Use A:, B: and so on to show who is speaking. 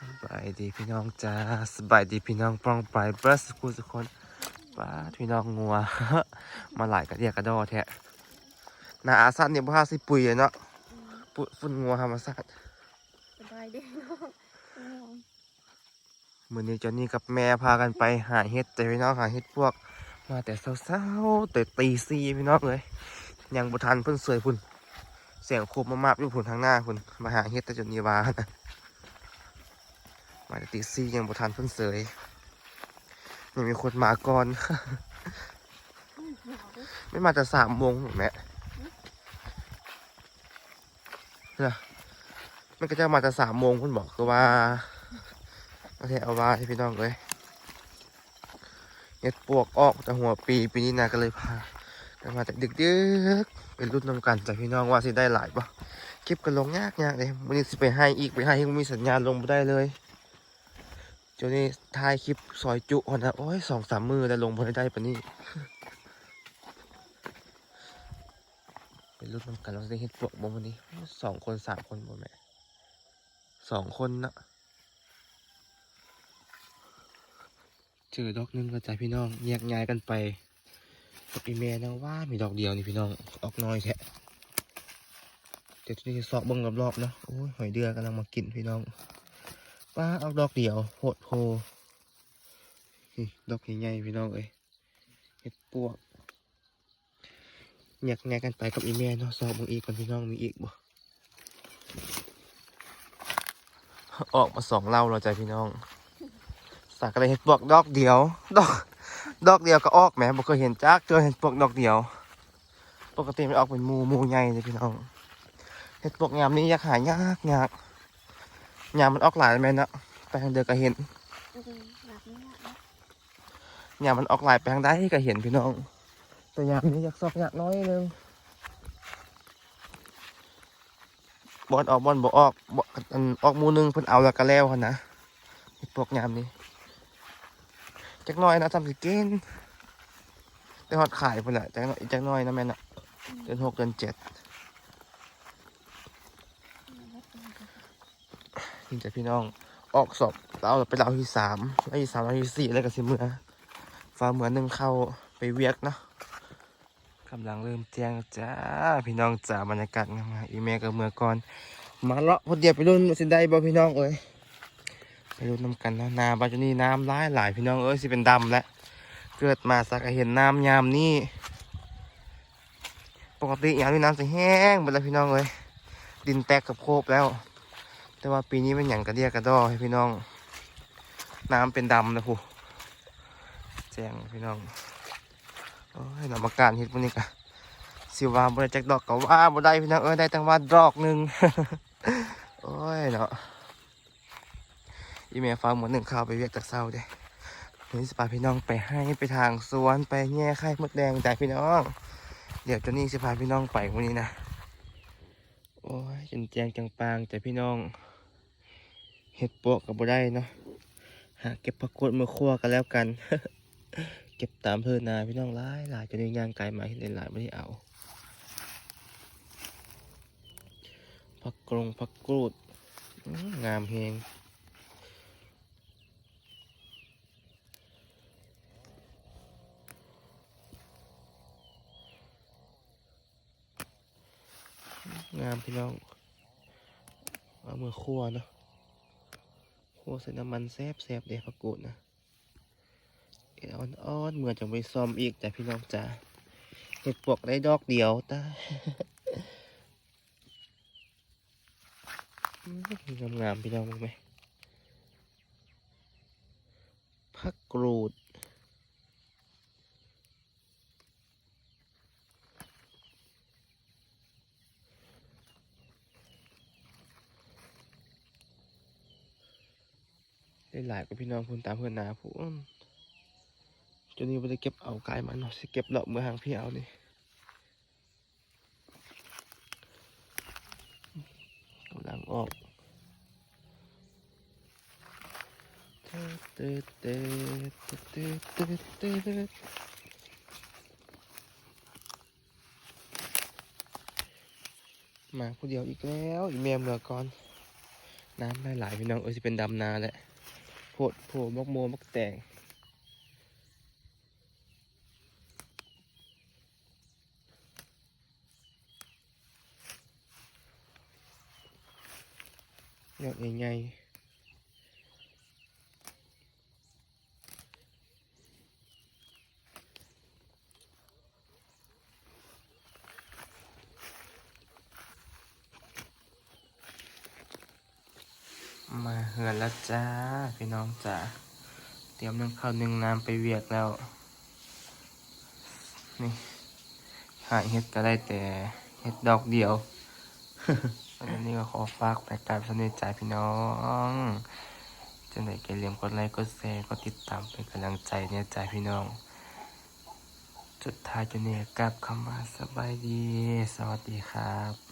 A: สบายดีพี่น้องจ้าสบายดีพี่น้องปรองไปเบรสกูสุกคนป้าดพี่น้องงัว มาหลายกระเดียกระดอแท้หนาอาสันเนี่ยพ่อสิปุ๋ยอะเนาะปุฝุ่นงัวธรรมศาสตร์
B: สบายดีเนาะอืม
A: มื้อนี้เจอนนี่กับแม่พากันไปหาเห็ดแต่พี่น้องหาเห็ดพวก มาแต่เช้าๆแต่ตีสี่พี่น้องเลยยังบุทันเพิ่นเสยพุ่นเสียงโคบมามาบอยู่พุ่นทางหน้าพุ่นมาหาเห็ดแต่จนนีวานะ มาแต่ตีสี่ยังบุทันเพิ่นเสยยังมีคนมาก่อน ไม่มาแต่สามโมงหรอแม่เนี่ยมันก็จะมาแต่สามโมงคุณบอกคือว่าโอเคเอาว่าให้พี่น้องเลยเห็ดปวกออกแต่หัวปีปีนี้นาก็เลยพากันมาแต่ดึกดึกเป็นรุ่นนำกันจากพี่น้องว่าสิได้หลายปะคลิปก็ลงยากยากเลยวันนี้สิไปให้อีกไปให้ที่มีสัญญาณลงไม่ได้เลย จนนี้ถ่ายคลิปซอยจุคนนะโอ้ยสองสามมือแต่ลงไม่ได้ปะนี่เป็นรุ่นนำกันเราจะได้เห็ดปลวกบ่วันนี้สองคนสามคนบ่แม่สองคนนะเจอดอกนึงกระจายพี่น้องแยกย้ายกันไปกับอีเมลนะว่ามีดอกเดียวนี่พี่น้องออกน้อยแท้เดี๋ยวจะสอบเบิ้งรอบๆเนาะโอ้ยหอยเดือกำลังมากินพี่น้อง ป้าเอาดอกเดียวโหดโพดอกใหญ่ๆพี่น้องเอ้ยเห็ดปวกอยากแงกันไปกับอีเมลเนาะสอบมึงอีกก่อนพี่น้องมีอีกบ่ออกมาสองเล่าเราใจพี่น้องสักอะไรเห็ดปวกดอกเดียว ดอกดอกเดียวก็ออกแหมบ่เคยเห็นจักเจอเห็ดปวกดอกเดียว ปกติมันออกเป็นมูมูใหญ่เลยพี่น้องเห็ดปวกยามนี้ยากหายากยาก ยามมันออกหลายแม่นเนาะไปทางเดียวก็เห็น
B: อืมหลับไม่หลับนะ
A: ยามมันออกหลายไปทางใดก็เห็นพี่น้องแต่ยามนี้อยากซอกอยากน้อยนึงบอลออกบอลบอออกบออันออกหมูหนึงเพิ่นเอาแล้วก็แล้วหั่นนะไอ้พวกยามนี้จักหน้อยนะทำสิเกณฑ์ได้ฮอดขายเพิ่นน่ะจักหน้อยอีกจักหน้อยนะแม่นน่ะเดือนหกเดือนเจ็ด นี่จ้ะพี่น้องออกสอบเราไปเราที่สามเราที่สามเราที่สี่แล้วก็สิเมื่อฟ้าเหมือนหนึ่งเข้าไปเวียกเนาะกำลังเริ่มแจ้งจ้าพี่น้องจ้าบรรยากาศงามอีเมลกับเมื่อก่อนมาเลาะพอเดียวไปรุ่นสินได้บ่พี่น้องเอ้ยไปรุ่นน้ำกันนะนาบาจนี่น้ำร้ายหลายพี่น้องเอ้ยสิเป็นดำแล้วเกิดมาสักเห็นน้ำยามนี่ปกติยามนี้น้ำจะแห้งหมดแล้วพี่น้องเอ้ยดินแตกกับโคบแล้ว แต่ว่าปีนี้เป็นอย่างกระเดียกระดอให้พี่น้อง น้ำเป็นดำนะผู้แจ้งพี่น้องโอ้ยนำอาการเฮ็ดพวกนี้กะสิว่าบ่ได้จักดอกก็ว่าบ่ได้พี่น้องเอ้ยได้ตั้งว่าดอกหนึ่งโอ้ยเนาะอีเมลฟ้าหมดหนึ่งข้าวไปเวียกจากเศร้าเด้วันนี้สิพาพี่น้องไปให้ไปทางสวนไปแง่ไข่มดแดงจากพี่น้อง เดี๋ยวจนนี่สิพาพี่น้องไปวันนี้นะ โอ้ยจนแจงจังปางแต่พี่น้อง เห็ดปวกกับบ่ได้เนาะหาเก็บผักกดมาคั่วกันแล้วกัน เก็บตามเพื่อนนาพี่น้องหลายหลายจนย่างไกลมาเห็นหลายไม่ได้เอาผักกรงผักกรูดงามเพลงงามพี่น้องเอามือคั่วเนาะ ขัวใส่น้ำมันแซบแซบเดี๋ยวผักกูดนะเอ็ดอ่อนๆเหมือนจะไปซ้อมอีกแต่พี่น้องจ๋าเห็ดปวกได้ดอกเดียวตางามๆพี่น้องมั้งไหมผักกรูด ได้หลายกับพี่น้องคุณตามเพื่อนนาผู้จนนี้ไม่ได้เก็บเอากายมันเนาะสิเก็บเลาะเมื่อหางพี่เอานี่กำลังออกมาผู้เดียวอีกแล้ว อีเมลเหลือก่อน น้ำไหลายพี่น้องเอ้ยจะเป็นดำนาแหละ ดโผล่มักโมมักแตงยอดใหญ่ๆ มาเหือนแล้วจ้า พี่น้องจ้าเตรียมนึ่งข้าวนึ่งน้ำไปเวียกแล้ว นี่หาเห็ดก็ได้แต่เห็ดดอกเดียววันนี้ก็ขอฝากรายการสนิทใจพี่น้องจังไหนก็เรียมกดไลค์กดแชร์กดติดตามเป็นกำลังใจเนี่ยใจพี่น้อง จุดท้ายจะเนี่ยกลับคำว่าสบายดี สวัสดีครับ